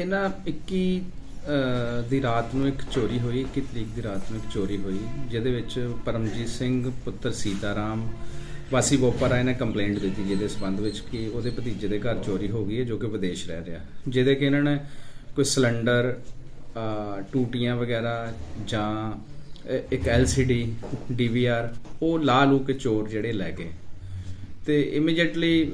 ਇਹਨਾਂ ਨਾ 21 ਦੀ ਰਾਤ ਨੂੰ ਇੱਕ ਚੋਰੀ ਹੋਈ 21 ਤਰੀਕ ਦੀ ਰਾਤ ਨੂੰ ਇੱਕ ਚੋਰੀ ਹੋਈ ਜਿਹਦੇ ਵਿੱਚ ਪਰਮਜੀਤ ਸਿੰਘ ਪੁੱਤਰ ਸੀਤਾਰਾਮ ਵਾਸੀ ਬੋਪਰਾ ਨੇ ਕੰਪਲੇਂਟ ਦਿੱਤੀ ਜਿਹਦੇ ਸਬੰਧ ਵਿੱਚ ਕਿ ਉਹਦੇ ਭਤੀਜੇ ਦੇ ਘਰ ਚੋਰੀ ਹੋ ਗਈ ਹੈ ਜੋ ਕਿ ਵਿਦੇਸ਼ ਰਹਿ ਰਿਹਾ। ਜਿਹਦੇ ਕਿ ਇਹਨਾਂ ਨੇ ਕੋਈ ਸਿਲੰਡਰ ਟੂਟੀਆਂ ਵਗੈਰਾ ਜਾਂ ਅਹ, ਇੱਕ LCD DVR ਉਹ ਲਾ ਲੂ ਕੇ ਚੋਰ ਜਿਹੜੇ ਲੈ ਗਏ। ਤੇ ਇਮੀਡੀਏਟਲੀ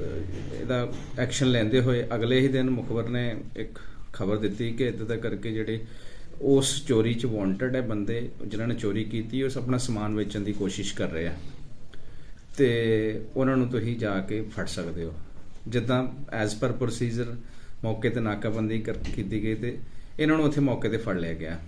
ਇਹਦਾ ਐਕਸ਼ਨ ਲੈਂਦੇ ਹੋਏ ਅਗਲੇ ਹੀ ਦਿਨ ਮੁਖਬਰ ਨੇ ਇੱਕ ਖਬਰ ਦਿੱਤੀ ਕਿ ਇਦਾਂ ਦਾ ਕਰਕੇ ਜਿਹੜੇ ਉਸ ਚੋਰੀ 'ਚ ਵਾਂਟਡ ਹੈ ਬੰਦੇ, ਜਿਨ੍ਹਾਂ ਨੇ ਚੋਰੀ ਕੀਤੀ ਉਸ ਆਪਣਾ ਸਮਾਨ ਵੇਚਣ ਦੀ ਕੋਸ਼ਿਸ਼ ਕਰ ਰਹੇ ਆ। ਤੇ ਉਹਨਾਂ ਨੂੰ ਤੁਸੀਂ ਜਾ ਕੇ ਫੜ ਸਕਦੇ ਹੋ। ਜਿੱਦਾਂ ਐਜ਼ ਪਰ ਪ੍ਰੋਸੀਜਰ ਮੌਕੇ ਤੇ ਨਾਕਾਬੰਦੀ ਕਰ- ਕੀਤੀ ਗਈ ਤੇ ਇਹਨਾਂ ਨੂੰ ਉੱਥੇ ਮੌਕੇ ਤੇ ਫੜ ਲਿਆ ਗਿਆ।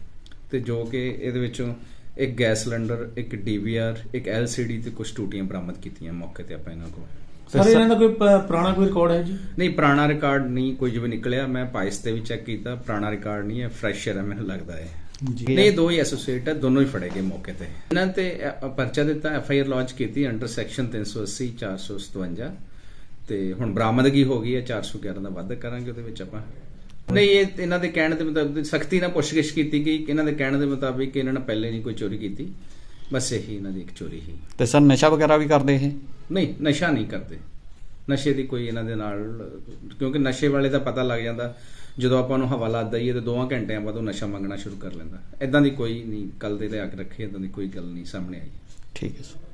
ਤੇ ਜੋ ਕਿ ਇਹਦੇ ਵਿੱਚੋਂ ਇੱਕ ਗੈਸ ਸਿਲੰਡਰ, ਇੱਕ ਡੀਵੀਆਰ ਇੱਕ LCD ਤੇ ਕੁਝ ਟੂਟੀਆਂ ਬਰਾਮਦ ਕੀਤੀਆਂ ਮੌਕੇ ਤੇ ਆਪਾਂ ਇਹਨਾਂ ਕੋਲ। ਸਰ ਇਹਨਾਂ ਦਾ ਕੋਈ ਪੁਰਾਣਾ ਕੋਈ ਰਿਕਾਰਡ ਹੈ ਜੀ? ਨਹੀਂ ਪੁਰਾਣਾ ਰਿਕਾਰਡ ਨਹੀਂ ਕੁਝ ਵੀ ਨਿਕਲਿਆ ਮੈਂ ਪਾਇਸ ਤੇ ਵੀ ਚੈੱਕ ਕੀਤਾ ਪੁਰਾਣਾ ਰਿਕਾਰਡ ਨਹੀਂ ਹੈ ਫਰੈਸ਼ਰ ਹੈ ਮੈਨੂੰ ਲੱਗਦਾ ਹੈ। ਨਹੀਂ ਦੋ ਹੀ ਐਸੋਸੀਏਟ ਹੈ ਦੋਨੋਂ ਹੀ ਫੜੇ ਗਏ ਮੌਕੇ ਤੇ। ਇਹਨਾਂ ਤੇ ਪਰਚਾ ਦਿੱਤਾ ਐਫ ਆਈ ਆਰ ਲਾਂਚ ਕੀਤੀ ਅੰਡਰ ਸੈਕਸ਼ਨ 380 457 ਤੇ ਹੁਣ ਬਰਾਮਦਗੀ ਹੋ ਗਈ ਹੈ 411 ਦਾ ਵਾਅਦਾ ਕਰਾਂਗੇ ਉਹਦੇ ਵਿੱਚ ਆਪਾਂ। ਨਹੀਂ ਇਹ ਇਹਨਾਂ ਦੇ ਕਹਿਣ ਦੇ ਮੁਤਾਬਿਕ ਸਖਤੀ ਨਾਲ ਪੁੱਛਗਿੱਛ ਕੀਤੀ ਗਈ ਕਿ ਇਹਨਾਂ ਦੇ ਕਹਿਣ ਦੇ ਮੁਤਾਬਿਕ ਕਿ ਇਹਨਾਂ ਨੇ ਪਹਿਲੇ ਨਹੀਂ ਕੋਈ ਚੋਰੀ ਕੀਤੀ। ਬਸ ਇਹੀ ਇਹਨਾਂ ਦੀ ਇੱਕ ਚੋਰੀ ਹੀ। ਤੇ ਸਰ ਨਸ਼ਾ ਵਗੈਰਾ ਵੀ ਕਰਦੇ ਇਹ? ਨਹੀਂ, ਨਸ਼ਾ ਨਹੀਂ ਕਰਦੇ। ਨਸ਼ੇ ਦੀ ਕੋਈ ਇਹਨਾਂ ਦੇ ਨਾਲ, ਕਿਉਂਕਿ ਨਸ਼ੇ ਵਾਲੇ ਦਾ ਪਤਾ ਲੱਗ ਜਾਂਦਾ, ਜਦੋਂ ਆਪਾਂ ਨੂੰ ਹਵਾਲਾ ਦਈਏ ਤੇ ਦੋਵਾਂ ਘੰਟਿਆਂ ਬਾਅਦ ਉਹ ਨਸ਼ਾ ਮੰਗਣਾ ਸ਼ੁਰੂ ਕਰ ਲੈਂਦਾ। ਇਦਾਂ ਦੀ ਕੋਈ ਨਹੀਂ ਕੱਲ ਦੇ ਲਿਆ ਕੇ ਰੱਖੇ ਇਦਾਂ ਦੀ ਕੋਈ ਗੱਲ ਨਹੀਂ ਸਾਹਮਣੇ ਆਈ। ਠੀਕ ਹੈ ਸਰ।